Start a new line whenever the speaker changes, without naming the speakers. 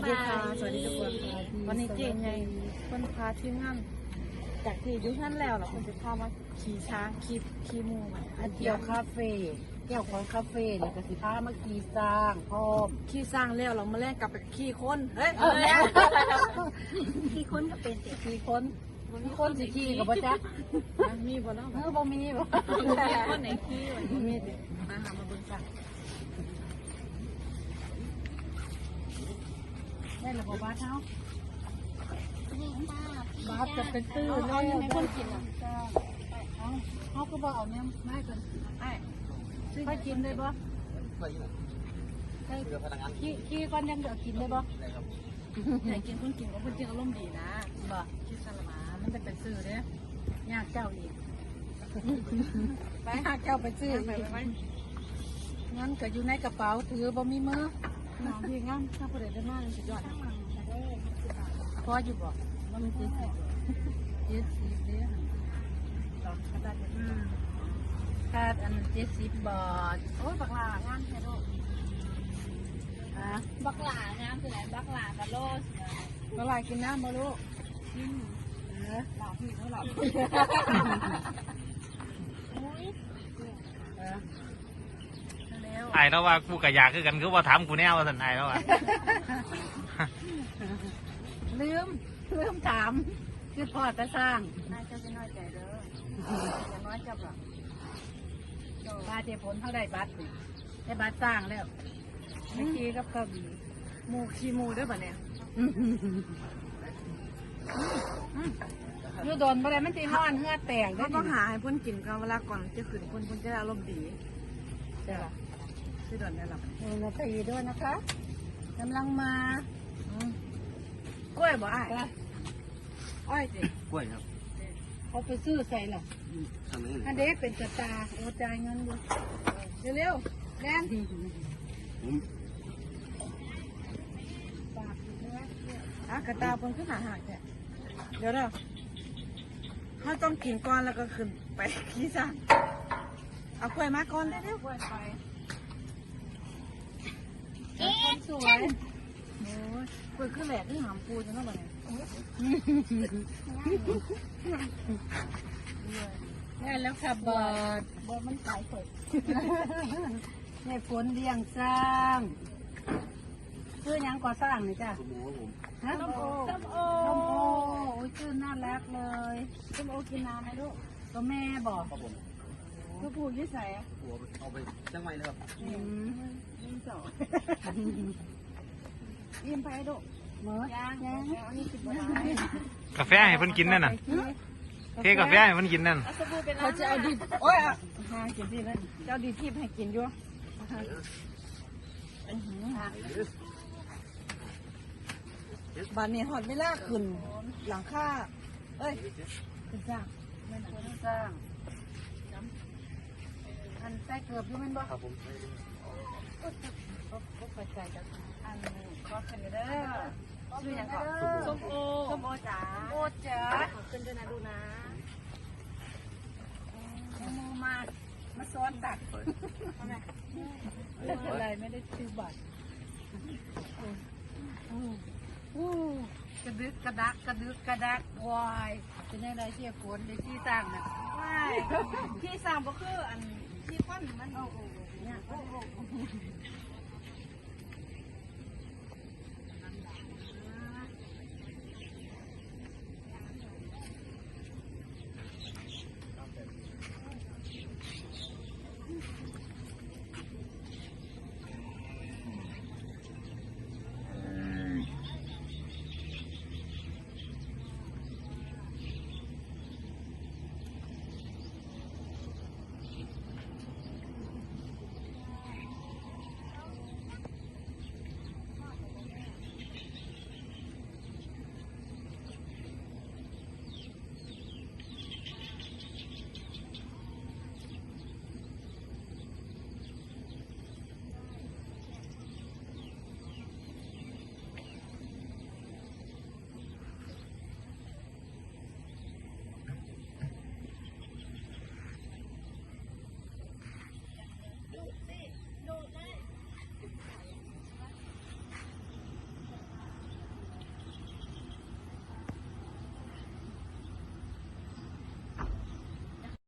สวัสดีค่ะ สวัสดีทุกคนค่ะวันนี้เจนไงเพิ่นพาทีมงานจากที่อยุ่งานแล้วเหรอเพิ่นจะพามาขี่ช้างขี่ขี่หมูมาอันเดี
เกี่
ย
ยววคาเฟ่เกี่ยวของคาเฟ่เนี่ยก็สิพามากีสร้างพร้อม
ขี่สร้างแล้วเรามาแลกกลับไปขี่คนเฮ้ย
เออแล้ว
ขี่คนก็เป็นเด็ก
กี่คนมีคนสิขี่กับบ่จ๊ะ
มีบ่เนาะ
เออบ่มีบ่
คนไหนขี่วะมีเด็กมาหามาเบิ่งกัน
ได้ระบบบ้านเฮา
บาสจะเป็นตื้อ
เอา
แล้
เอา
ว
ยังคนกินอะเอาเฮาก็บ่เอาเนี่ยไม่เพิ่นไอ้ค่อยกินได้บ่ขี่ขี่ก่อนยังเดี๋ยวกินได้บ่
อยากกินคนกินก็เพิ่นจริงอารมณ์ดีนะ
บ่
ขี่สลามา
มันจะเป็นซื้อเด้ยากเจ้าอีกไปหาเจ้าไปซื้อ
ไป
อีก
ไป
งั้นก็อยู่ในกระเป๋าถือบ่มีมือ
น้องพี่งามถ้าผู้ใดได้มากเลยสุดยอด
พออยู่บ่มันมีเจ็ดสิบเจ็ดสิบเด้อ
ดอกกระดาษ
อืมค่าอันเจ็ดสิบบาท
โอ้ยบักลางามแท้โด
อะ
บักหลางามคือไหนบักหลากะโลสเนี่ย
เมื่อไรกินน้ำบ่ลูก
เออ
หลับพี่เขาหลับ
อุ้ย
เออ
แล้ว
ไอ้แล้วว่ากูกะอยากคือกันคือว่าถามกูแน่ว่าสันไอ้แล้วว่า
ลืมลืมถามคือพอจะสร้าง
น่าจะจะน้อยใจเด้ออย่าน้อยจับหรอก
ปลาเจผลเท่าได้บัตรนี่ได้บัตรสร้างแล้วเมื่อกี้กับเกาหลี
หมูขี้หมูด้วยป่ะเนี่ย
อยู่โดนบ่ได้มันสิฮ้อนเหือแตก
เขา
ได้
ต้องหาให้เพ่นกินกันเวลาก่อนจะขึ้นเพ่นเพ่นจะได้อารมณ์ดี
จ้ะ
ชื่อดอนได้หรอ
เออนาทีด้วยนะคะกำลังมา
กล้วยบ่อ้าย
จ้ะ
อ้อยสิ
กล้วยครับ
เขาไปซื้อใส่หรอ
ทำนี้
อันเด็กเป็นกระตาโอ้จ่ายเงินอยู่
เร็วๆแน่น
ผม
ฝากอยู่ด้วย
อะกระตาเพ่นขึ้นหาหากแค่เดี๋ยวเด้อเขาต้องกินก่อนแล้วก็ขึ้นไปขี้ซ่าเอากล้วยมาก่อนเร็ว
กล้วยไป สวย
โอ้ยกล้วยขึ้นแหลกที่หามปูจังนั้นบ่เนี่ย
นี่แล้วขับบอดบอดมันขายเปิดนี่ฝนเลี้ยงสร้างชื่อยังก่อสร้างนี่จ้ะ
สมมติผม
ฮะ
ส้มโอ
ส้มโอส้มโอโอ้ยชื่อน่ารักเลย
ส้มโอกินน้ำไหมลูก
ก็แม่บอก
ครับผม
ลูกปูยี่ใส่อะ
หัวเอาไปจังไงเลยครับ
อืม
ยิ่งเจาะยิ้มไปลูก
เหมือ
ยัง
ยัง
ยังอันนี้กินบ่ได้
กาแฟให้เพิ่นกินนั่นน่ะเทกาแฟให้เพิ่นกินนั่น
เอาสบู่ไปล้างเขาจะเอาดีโอ้ยอะหากินที่นั่นจะเอาดีที่ให้กินอยู่บ้านนี้หอดเวลาขึ้นหลังคาเอ้ยขึ้นจ้าง
แม่นคนสร้างอันใส่เกือบอยู่แมันบ่
ครับผม
ก็ก็เข้าใจจ้ะ
อันขอขึ้นเด้อชื่ออย่างก่อนส้มโอส้มโอจ๋า
โอ้จ๋า
ขอขึ้นด้วยนะดูนะ
โมมา มาซ้อนตักไม่เป็นไรไม่ได้ซื้อบัตรอู้กระดึกกระดักกระดึกกระดักวายเป็นยังไงเที่ยวฝนในที่ต่างน่ะ
ไม่ที่สร้างก็คืออัน ที่ควันมันโอ้โหเนี่ยโอ้โห